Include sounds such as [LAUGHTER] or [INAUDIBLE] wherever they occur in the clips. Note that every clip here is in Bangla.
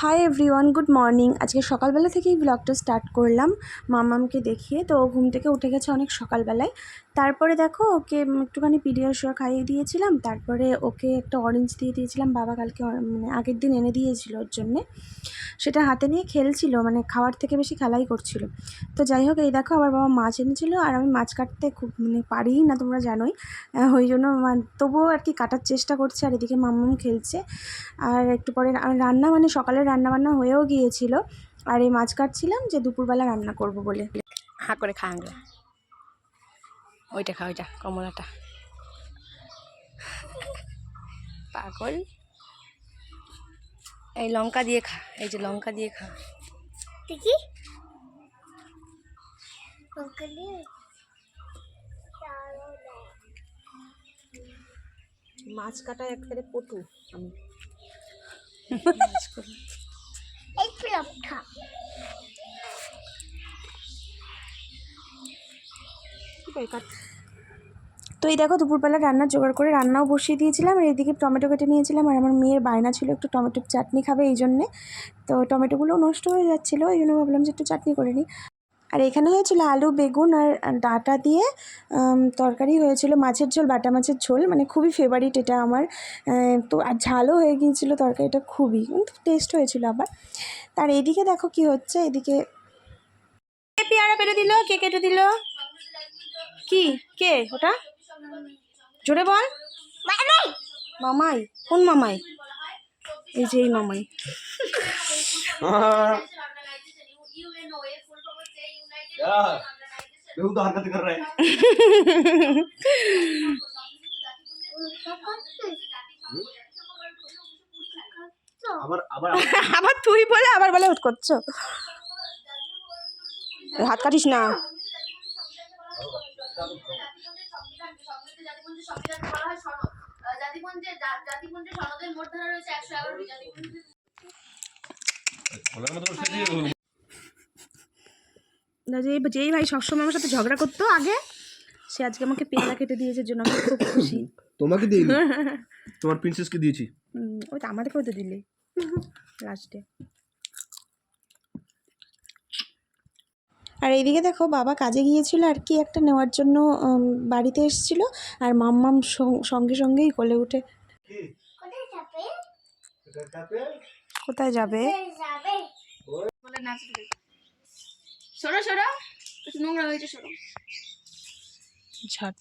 হাই এভরিওয়ান গুড মর্নিং আজকে সকালবেলা থেকেই ব্লগটা স্টার্ট করলাম মামামকে দেখিয়ে। তো ও ঘুম থেকে উঠে গেছে অনেক সকালবেলায়। তারপরে দেখো, ওকে একটুখানি পিডিয়াশিয়া খাইয়ে দিয়েছিলাম। তারপরে ওকে একটা অরেঞ্জ দিয়ে দিয়েছিলাম। বাবা কালকে মানে আগের দিন এনে দিয়েছিল ওর জন্যে। সেটা হাতে নিয়ে খেলছিল মানে খাওয়ার থেকে বেশি খেলাই করছিল। তো যাই হোক, এই দেখো আমার বাবা মাছ এনেছিল। আর আমি মাছ কাটতে খুব মানে পারিই না, তোমরা জানোই। ওই জন্য তবুও আর কি কাটার চেষ্টা করছে। আর এদিকে মাম্মাম খেলছে। আর একটু পরে রান্না মানে সকালে রান্না বান্না হয়েও গিয়েছিল। আর এই মাছ কাটছিলাম যে দুপুরবেলা রান্না করব বলে। হা করে খা আংলা ওইটা খা ওইটা কমলাটা। পাগল। এই লঙ্কা দিয়ে খা এই যে লঙ্কা দিয়ে খা। দেখি লঙ্কা দিয়ে মাছ কাটা একবারে পটু। আমি তো এই দেখো, দুপুরবেলা রান্না জোগাড় করে রান্নাও বসিয়ে দিয়েছিলাম, আর এদিকে টমেটো কেটে নিয়েছিলাম, আর আমার মেয়ের বায়না ছিল একটু টমেটোর চাটনি খাবে এই জন্যে। তো টমেটোগুলো নষ্ট হয়ে যাচ্ছিল, এই জন্য ভাবলাম যে একটু চাটনি করে নিই। আর এখানে হয়েছিল আলু বেগুন আর ডাঁটা দিয়ে তরকারি হয়েছিল মাছের ঝোল বাটা মাছের ঝোল মানে খুবই ফেভারিট এটা আমার। তো আর ঝালও হয়ে গিয়েছিল তরকারিটা খুবই কিন্তু টেস্ট হয়েছিল আবার। তার এদিকে দেখো কি হচ্ছে এদিকে পেয়ারা পেরে দিল কে কেটে দিল? কি? কে? ওটা? জোরে বল। মামাই। মামাই? কোন মামাই? এই যে এই মামাই। [LAUGHS] यार [LAUGHS] बेहू तो हरकत कर रहा है আবার আবার আবার তুই বলে আবার বলে হুট করছো হাত কাটিস না জাতিপুঞ্জের জাতিপুঞ্জের সনদের মোট ধারা রয়েছে একশো এগারোটি জাতিপুঞ্জের না যে যেই ভাই সবসময় আমার সাথে ঝগড়া করতো আগে সে আজকে আমাকে পেয়ারা কেটে দিয়েছে জন্য আমি খুব খুশি। তোমাকে দিই? [LAUGHS] তোমার প্রিন্সেসকে দিয়েছি। ওই তো আমাদেরকেও তো দিলে। লাস্টে আর এইদিকে দেখো বাবা কাজে গিয়েছিল আর কি একটা নেওয়ার জন্য বাড়িতে এসেছিল আর মাম্মাম সঙ্গে সঙ্গেই কোলে উঠে। কোথায় যাবে কোথায় যাবে যাবে বলে নাচ সরো সরো। নোংরা হয়েছে সরো। ঝাট।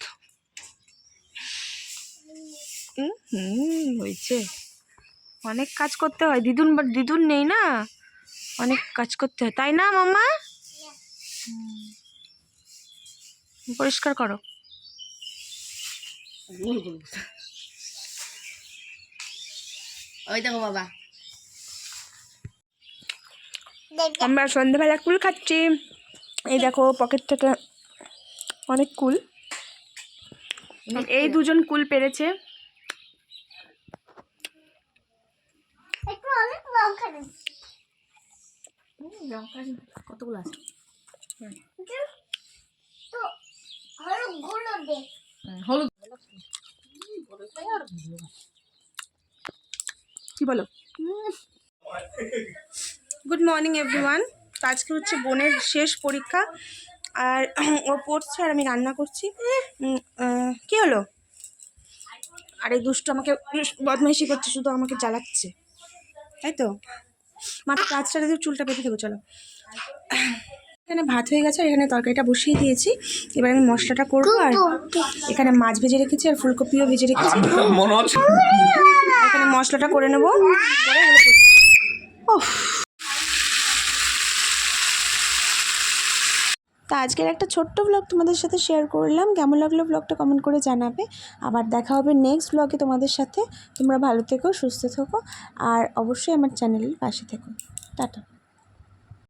হুম হয়েছে। অনেক কাজ করতে হয়। দিদুন দিদুন নেই না? অনেক কাজ করতে হয়। তাই না মাম্মা? পরিষ্কার করো। ওই দেখো বাবা। আমরা সন্ধ্যেবেলা কুল খাচ্ছি। এই দেখো পকেট থেকে অনেক কুল। এই দুজন কুল পেরেছে। কতগুলো আছে? হলুদ। কি বলো? গুড মর্নিং এভরিওয়ান আজকে হচ্ছে বোনের শেষ পরীক্ষা। আর ও পড়ছে আর আমি রান্না করছি। কি হলো? আর এই দুষ্ট আমাকে বদমাইশি করছে শুধু আমাকে জ্বালাচ্ছে। তাই তো? মাথা কাজটা দিয়ে চুলটা পেতে দেবো চলো। এখানে ভাত হয়ে গেছে আর এখানে তরকারিটা বসিয়ে দিয়েছি। এবার আমি মশলাটা করব আর এখানে মাছ ভেজে রেখেছি আর ফুলকপিও ভেজে রেখেছি। এখানে মশলাটা করে নেব। করে তা আজকের একটা ছোট্ট ব্লগ তোমাদের সাথে শেয়ার করলাম। কেমন লাগল ব্লগটা কমেন্ট করে জানাবে। আবার দেখা হবে নেক্সট ব্লগে তোমাদের সাথে। তোমরা ভালো থেকো, সুস্থ থেকো। আর অবশ্যই আমার চ্যানেলের পাশে থেকো। টাটা।